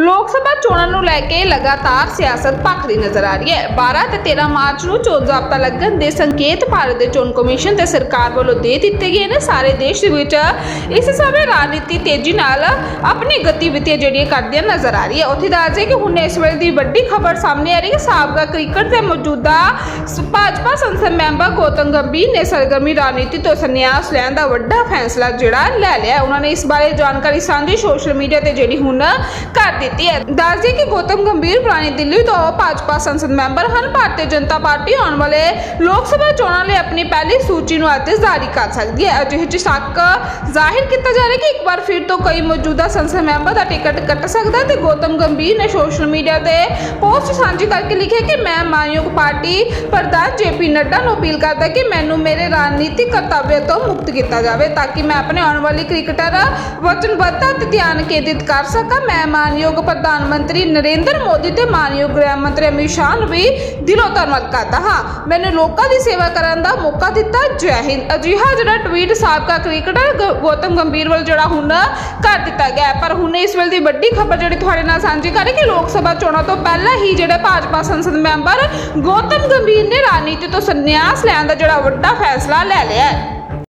ਲੋਕ ਸਭਾ ਚੋਣਾਂ ਨੂੰ ਲੈ ਕੇ ਲਗਾਤਾਰ ਸਿਆਸਤ ਭਖਦੀ ਨਜ਼ਰ ਆ ਰਹੀ ਹੈ। 12 ਤੇ 13 ਮਾਰਚ ਨੂੰ ਚੋਣ ਜ਼ਾਬਤਾ ਲੱਗਣ ਦੇ ਸੰਕੇਤ ਭਾਰਤ ਦੇ ਚੋਣ ਕਮਿਸ਼ਨ ਤੇ ਸਰਕਾਰ ਵੱਲੋਂ ਦੇ ਦਿੱਤੇ ਗਏ ਨੇ ਸਾਰੇ ਦੇਸ਼ ਦੇ ਵਿੱਚ। ਇਸ ਸਮੇਂ ਰਾਜਨੀਤੀ ਤੇਜ਼ੀ ਨਾਲ ਆਪਣੀ ਗਤੀਵਿਧੀਆਂ ਜਿਹੜੀਆਂ ਕਰਦੀਆਂ ਨਜ਼ਰ ਆ ਰਹੀ ਹੈ ਉੱਥੇ ਦੱਸ ਦਈਏ ਕਿ ਹੁਣ ਇਸ ਵੇਲੇ ਦੀ ਵੱਡੀ ਖਬਰ ਸਾਹਮਣੇ ਆ ਰਹੀ ਹੈ ਕਿ ਸਾਬਕਾ ਕ੍ਰਿਕਟ ਦੇ ਮੌਜੂਦਾ ਸ- ਭਾਜਪਾ ਸੰਸਦ ਮੈਂਬਰ ਗੌਤਮ ਗੰਭੀਰ ਨੇ ਸਰਗਰਮੀ ਰਾਜਨੀਤੀ ਤੋਂ ਸੰਨਿਆਸ ਲੈਣ ਦਾ ਵੱਡਾ ਫੈਸਲਾ ਜਿਹੜਾ ਲੈ ਲਿਆ। ਉਹਨਾਂ ਨੇ ਇਸ ਬਾਰੇ ਜਾਣਕਾਰੀ ਸਾਂਝੀ ਸੋਸ਼ਲ ਮੀਡੀਆ ਤੇ ਜਿਹੜੀ ਹੁਣ ਕਰ ਦਿੱਤੀ ਹੈ। ਦੱਸ ਦਈਏ ਕਿ ਗੌਤਮ ਗੰਭੀਰ ਪੁਰਾਣੀ ਦਿੱਲੀ ਤੋਂ ਭਾਜਪਾ ਸੰਸਦ ਮੈਂਬਰ ਹਨ। ਭਾਰਤੀ ਜਨਤਾ ਪਾਰਟੀ ਆਉਣ ਵਾਲੇ ਲੋਕ ਸਭਾ ਚੋਣਾਂ ਲਈ ਆਪਣੀ ਪਹਿਲੀ ਸੂਚੀ ਨੂੰ ਅੱਜ ਜਾਰੀ ਕਰ ਸਕਦੀ ਹੈ। ਅਜਿਹੇ ਚ ਸ਼ੱਕ ਜ਼ਾਹਿਰ ਕੀਤਾ ਜਾ ਰਿਹਾ ਕਿ ਇੱਕ ਵਾਰ ਫਿਰ ਤੋਂ ਕਈ ਮੌਜੂਦਾ ਸੰਸਦ ਮੈਂਬਰ ਦਾ ਟਿਕਟ ਕੱਟ ਸਕਦਾ ਹੈ ਤੇ ਗੌਤਮ ਗੰਭੀਰ ਨੇ ਸੋਸ਼ਲ ਮੀਡੀਆ ਤੇ ਪੋਸਟ ਸਾਂਝੀ ਕਰਕੇ ਲਿਖਿਆ ਕਿ ਮੈਂ ਮਾਨਯੋਗ ਪਾਰਟੀ ਪ੍ਰਧਾਨ ਜੇਪੀ ਨੱਡਾ ਨੂੰ ਅਪੀਲ ਕਰਦਾ ਕਿ ਮੈਨੂੰ ਮੇਰੇ ਰਾਜਨੀਤਿਕ ਕਰਤੱਵ ਤੋਂ ਮੁਕਤ ਕੀਤਾ ਜਾਵੇ ਤਾਂ ਕਿ ਮੈਂ ਆਪਣੇ ਆਉਣ ਵਾਲੀ ਕ੍ਰਿਕਟਰ ਵਚਨਬੱਧਤਾ ਤੇ ਧਿਆਨ ਕੇਂਦਰਿਤ ਕਰ ਸਕਾਂ। ਮੈਂ ਮਾਨਯੋਗ ਮਾਨਯੋਗ ਪ੍ਰਧਾਨ ਮੰਤਰੀ ਨਰਿੰਦਰ ਮੋਦੀ ਤੇ ਮਾਨਯੋਗ ਗ੍ਰਹਿ ਮੰਤਰੀ ਅਮਿਤ ਸ਼ਾਹ ਨੂੰ ਵੀ ਦਿਲੋਂ ਧੰਨਵਾਦ ਕਰਦਾ ਹਾਂ। ਮੈਨੂੰ ਲੋਕਾਂ ਦੀ ਸੇਵਾ ਕਰਨ ਦਾ ਮੌਕਾ ਦਿੱਤਾ। ਜੈ ਹਿੰਦ। ਅਜਿਹਾ ਜਿਹੜਾ ਟਵੀਟ ਸਾਬਕਾ ਕ੍ਰਿਕਟਰ ਗ- ਗੌਤਮ ਗੰਭੀਰ ਵੱਲ ਜਿਹੜਾ ਹੁਣ ਕਰ ਦਿੱਤਾ ਗਿਆ ਹੈ। ਪਰ ਹੁਣ ਇਸ ਵੇਲੇ ਦੀ ਵੱਡੀ ਖਬਰ ਜਿਹੜੀ ਤੁਹਾਡੇ ਨਾਲ ਸਾਂਝੀ ਕਰ ਰਹੀ ਕਿ ਲੋਕ ਸਭਾ ਚੋਣਾਂ ਤੋਂ ਪਹਿਲਾਂ ਹੀ ਜਿਹੜੇ ਭਾਜਪਾ ਸੰਸਦ ਮੈਂਬਰ ਗੌਤਮ ਗੰਭੀਰ ਨੇ ਰਾਜਨੀਤੀ ਤੋਂ ਸੰਨਿਆਸ ਲੈਣ ਦਾ ਜਿਹੜਾ ਵੱਡਾ ਫੈਸਲਾ ਲੈ ਲਿਆ ਹੈ।